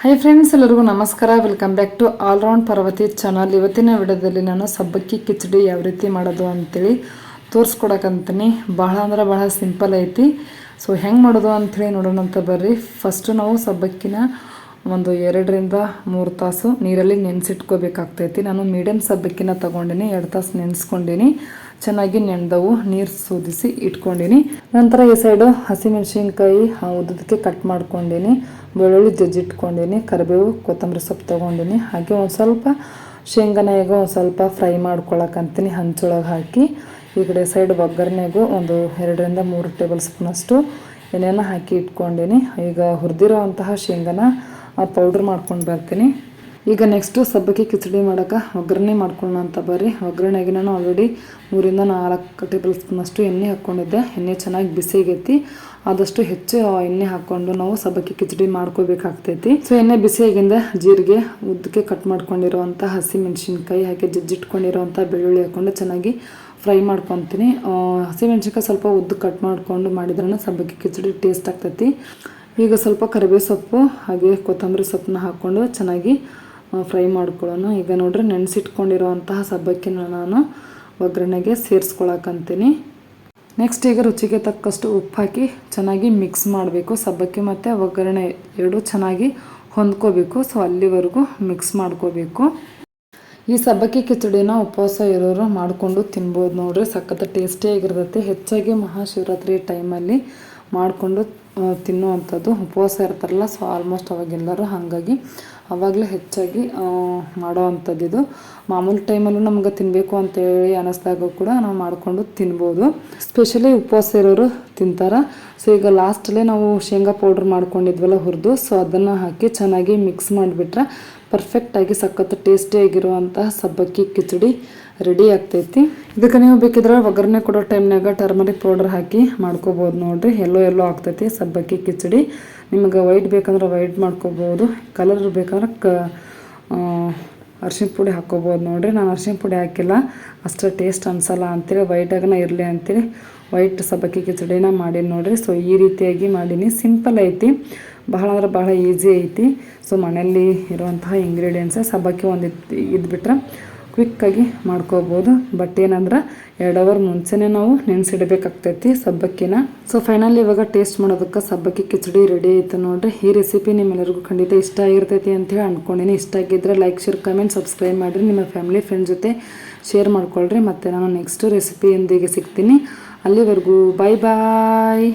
High friends ಎಲ್ಲರಿಗೂ ನಮಸ್ಕಾರ. Welcome back to allround Parvati channel ಇವತ್ತಿನ ವಿಡಿಯೋದಲ್ಲಿ ನಾನು ಸಬ್ಬಕ್ಕಿ ಕಿಚಡಿ ಯಾವ ರೀತಿ ಮಾಡೋದು ಅಂತೇಳಿ ತೋರಿಸ್ಕೊಡಕ್ಕಂತೀನಿ ಬಹಳ ಅಂದ್ರೆ ಭಾಳ ಸಿಂಪಲ್ ಐತಿ. ಸೊ ಹೆಂಗೆ ಮಾಡೋದು ಅಂಥೇಳಿ ನೋಡೋಣ ಅಂತ ಬರ್ರಿ. ಫಸ್ಟು ನಾವು ಸಬ್ಬಕ್ಕಿನ ಒಂದು ಎರಡರಿಂದ ಮೂರು ತಾಸು ನೀರಲ್ಲಿ ನೆನೆಸಿಟ್ಕೋಬೇಕಾಗ್ತೈತಿ. ನಾನು ಮೀಡಿಯಮ್ ಸಬ್ಬಕ್ಕಿನ ತೊಗೊಂಡಿನಿ, ಎರಡು ತಾಸು ನೆನೆಸ್ಕೊಂಡಿನಿ. ಚೆನ್ನಾಗಿ ನೆಂದವು ನೀರು ಸೋದಿಸಿ ಇಟ್ಕೊಂಡಿನಿ. ನಂತರ ಈ ಸೈಡು ಹಸಿಮೆಣಸಿನ್ಕಾಯಿ ಉದ್ದಕ್ಕೆ ಕಟ್ ಮಾಡ್ಕೊಂಡಿನಿ. ಬೆಳ್ಳುಳ್ಳಿ ಜಜ್ಜಿಟ್ಕೊಂಡಿನಿ, ಕರಿಬೇವು, ಕೊತ್ತಂಬರಿ ಸೊಪ್ಪು ತೊಗೊಂಡಿನಿ. ಹಾಗೆ ಒಂದು ಸ್ವಲ್ಪ ಶೇಂಗಾನ ಈಗ ಒಂದು ಸ್ವಲ್ಪ ಫ್ರೈ ಮಾಡ್ಕೊಳಕಂತೀನಿ ಹಂಚೊಳಗೆ ಹಾಕಿ. ಈ ಕಡೆ ಸೈಡ್ ಒಗ್ಗರಣೆಗೂ ಒಂದು ಎರಡರಿಂದ ಮೂರು ಟೇಬಲ್ ಸ್ಪೂನಷ್ಟು ಏನೇನೋ ಹಾಕಿ ಇಟ್ಕೊಂಡಿನಿ. ಈಗ ಹುರಿದಿರೋ ಅಂತಹ ಶೇಂಗಾನ ಪೌಡ್ರ್ ಮಾಡ್ಕೊಂಡು ಬರ್ತೀನಿ. ಈಗ ನೆಕ್ಸ್ಟು ಸಬ್ಬಕ್ಕಿ ಕಿಚಡಿ ಮಾಡೋಕೆ ಒಗ್ಗರಣೆ ಮಾಡ್ಕೊಳ್ಳೋಣ ಅಂತ ಬರ್ರಿ. ಒಗ್ಗರಣೆಗೆ ನಾನು ಆಲ್ರೆಡಿ ಮೂರಿಂದ ನಾಲ್ಕು ಟೇಬಲ್ ಸ್ಪೂನಷ್ಟು ಎಣ್ಣೆ ಹಾಕ್ಕೊಂಡಿದ್ದೆ. ಎಣ್ಣೆ ಚೆನ್ನಾಗಿ ಬಿಸಿಗೈತಿ ಆದಷ್ಟು ಹೆಚ್ಚು ಎಣ್ಣೆ ಹಾಕ್ಕೊಂಡು ನಾವು ಸಬ್ಬಕ್ಕಿ ಕಿಚಡಿ ಮಾಡ್ಕೋಬೇಕಾಗ್ತೈತಿ. ಸೊ ಎಣ್ಣೆ ಬಿಸಿಯಾಗಿಂದ ಜೀರಿಗೆ, ಉದ್ದಕ್ಕೆ ಕಟ್ ಮಾಡ್ಕೊಂಡಿರೋವಂಥ ಹಸಿ ಮೆಣಸಿನ್ಕಾಯಿ ಹಾಗೆ ಜಜ್ಜಿಟ್ಕೊಂಡಿರೋವಂಥ ಬೆಳ್ಳುಳ್ಳಿ ಹಾಕ್ಕೊಂಡು ಚೆನ್ನಾಗಿ ಫ್ರೈ ಮಾಡ್ಕೊತೀನಿ. ಹಸಿಮೆಣ್ಸಿನ್ಕಾಯಿ ಸ್ವಲ್ಪ ಉದ್ದು ಕಟ್ ಮಾಡಿಕೊಂಡು ಮಾಡಿದ್ರೆ ಸಬ್ಬಕ್ಕಿ ಕಿಚಡಿ ಟೇಸ್ಟ್ ಆಗ್ತೈತಿ. ಈಗ ಸ್ವಲ್ಪ ಕರಿಬೇವು ಸೊಪ್ಪು, ಹಾಗೆ ಕೊತ್ತಂಬರಿ ಸೊಪ್ಪನ್ನ ಹಾಕ್ಕೊಂಡು ಚೆನ್ನಾಗಿ ಫ್ರೈ ಮಾಡ್ಕೊಳ್ಳೋಣ. ಈಗ ನೋಡ್ರಿ ನೆನೆಸಿಟ್ಕೊಂಡಿರೋವಂತಹ ಸಬ್ಬಕ್ಕಿನ ನಾನು ಒಗ್ಗರಣೆಗೆ ಸೇರಿಸ್ಕೊಳಕಂತೀನಿ. ನೆಕ್ಸ್ಟ್ ಈಗ ರುಚಿಗೆ ತಕ್ಕಷ್ಟು ಉಪ್ಪು ಹಾಕಿ ಚೆನ್ನಾಗಿ ಮಿಕ್ಸ್ ಮಾಡಬೇಕು. ಸಬ್ಬಕ್ಕಿ ಮತ್ತು ಒಗ್ಗರಣೆ ಎರಡೂ ಚೆನ್ನಾಗಿ ಹೊಂದ್ಕೋಬೇಕು. ಸೊ ಅಲ್ಲಿವರೆಗೂ ಮಿಕ್ಸ್ ಮಾಡ್ಕೋಬೇಕು. ಈ ಸಬ್ಬಕ್ಕಿ ಕಿಚಡಿನ ಉಪವಾಸ ಇರೋರು ಮಾಡಿಕೊಂಡು ತಿನ್ಬೋದು ನೋಡ್ರಿ. ಸಖತ್ತು ಟೇಸ್ಟಿಯಾಗಿರ್ತೈತಿ ಹೆಚ್ಚಾಗಿ ಮಹಾಶಿವರಾತ್ರಿ ಟೈಮಲ್ಲಿ ಮಾಡಿಕೊಂಡು ತಿನ್ನುವಂಥದ್ದು ಉಪವಾಸ ಇರ್ತಾರಲ್ಲ ಸೊ ಆಲ್ಮೋಸ್ಟ್ ಅವಾಗೆಲ್ಲರೂ ಹಾಗಾಗಿ ಅವಾಗಲೇ ಹೆಚ್ಚಾಗಿ ಮಾಡೋ ಅಂಥದ್ದು ಇದು ಮಾಮೂಲಿ ಟೈಮಲ್ಲೂ ನಮ್ಗೆ ತಿನ್ನಬೇಕು ಅಂತೇಳಿ ಅನ್ನಿಸ್ದಾಗ ಕೂಡ ನಾವು ಮಾಡಿಕೊಂಡು ತಿನ್ಬೋದು. ಸ್ಪೆಷಲಿ ಉಪವಾಸ ಇರೋರು ತಿಂತಾರೆ. ಸೊ ಈಗ ಲಾಸ್ಟಲ್ಲೇ ನಾವು ಶೇಂಗಾ ಪೌಡ್ರ್ ಮಾಡ್ಕೊಂಡಿದ್ವಲ್ಲ ಹುರಿದು ಸೊ ಅದನ್ನು ಹಾಕಿ ಚೆನ್ನಾಗಿ ಮಿಕ್ಸ್ ಮಾಡಿಬಿಟ್ರೆ ಪರ್ಫೆಕ್ಟಾಗಿ ಸಖತ್ತು ಟೇಸ್ಟಿಯಾಗಿರುವಂತಹ ಸಬ್ಬಕ್ಕಿ, ಕಿಚಡಿ ರೆಡಿ ಆಗ್ತೈತಿ. ಇದಕ್ಕೆ ನೀವು ಬೇಕಿದ್ರೆ ಒಗ್ಗರಣೆ ಕೊಡೋ ಟೈಮ್ನಾಗ ಟರ್ಮರಿಕ್ ಪೌಡರ್ ಹಾಕಿ ಮಾಡ್ಕೋಬೋದು ನೋಡಿರಿ. ಎಲ್ಲೋ ಎಲ್ಲೋ ಆಗ್ತೈತಿ, ಸಬ್ಬಕ್ಕಿ, ಕಿಚಡಿ. ನಿಮಗೆ ವೈಟ್ ಬೇಕಂದ್ರೆ ವೈಟ್ ಮಾಡ್ಕೋಬೋದು. ಕಲರ್ ಬೇಕಂದ್ರೆ ಕ ಅರ್ಶಿನ ಪುಡಿ ಹಾಕ್ಕೋಬೋದು ನೋಡಿರಿ. ನಾನು ಅರ್ಶಿನ ಪುಡಿ ಹಾಕಿಲ್ಲ. ಅಷ್ಟು ಟೇಸ್ಟ್ ಅನ್ಸಲ್ಲ ಅಂತೇಳಿ ವೈಟಾಗನ ಇರಲಿ ಅಂತೇಳಿ ವೈಟ್ ಸಬ್ಬಕ್ಕಿ, ಕಿಚಡಿನ ಮಾಡೀನಿ ನೋಡಿರಿ. ಸೊ ಈ ರೀತಿಯಾಗಿ ಮಾಡೀನಿ. ಸಿಂಪಲ್ ಐತಿ. ಬಹಳ ಅಂದ್ರೆ ಬಹಳ ಈಸಿ ಐತಿ. ಸೊ ಮನೆಯಲ್ಲಿ ಇರುವಂತಹ ಇಂಗ್ರೀಡಿಯೆಂಟ್ಸೇ ಸಬ್ಬಕ್ಕಿ ಒಂದು ಇದ್ಬಿಟ್ರೆ ಕ್ವಿಕ್ಕಾಗಿ ಮಾಡ್ಕೋಬೋದು. ಬಟ್ ಏನಂದ್ರೆ ಎರಡು ಅವರ್ ಮುಂಚೆನೇ ನಾವು ನೆನೆಸಿಡಬೇಕಾಗ್ತೈತಿ ಸಬ್ಬಕ್ಕಿನ. ಸೊ ಫೈನಲ್ ಇವಾಗ ಟೇಸ್ಟ್ ಮಾಡೋದಕ್ಕೆ ಸಬ್ಬಕ್ಕಿ ಕಿಚಡಿ ರೆಡಿ ಆಯಿತು ನೋಡಿರಿ. ಈ ರೆಸಿಪಿ ನಿಮ್ಮೆಲ್ಲರಿಗೂ ಖಂಡಿತ ಇಷ್ಟ ಆಗಿರ್ತೈತಿ ಅಂತೇಳಿ ಅಂದ್ಕೊಂಡಿನಿ ಇಷ್ಟ ಆಗಿದ್ದರೆ ಲೈಕ್ ಶೇರ್ ಕಮೆಂಟ್ ಸಬ್ಸ್ಕ್ರೈಬ್ ಮಾಡಿರಿ. ನಿಮ್ಮ ಫ್ಯಾಮಿಲಿ ಫ್ರೆಂಡ್ಸ್ ಜೊತೆ ಶೇರ್ ಮಾಡ್ಕೊಳ್ರಿ. ಮತ್ತು ನಾನು ನೆಕ್ಸ್ಟ್ ರೆಸಿಪಿಯೊಂದಿಗೆ ಸಿಗ್ತೀನಿ. ಅಲ್ಲಿವರೆಗೂ ಬಾಯ್ ಬಾಯ್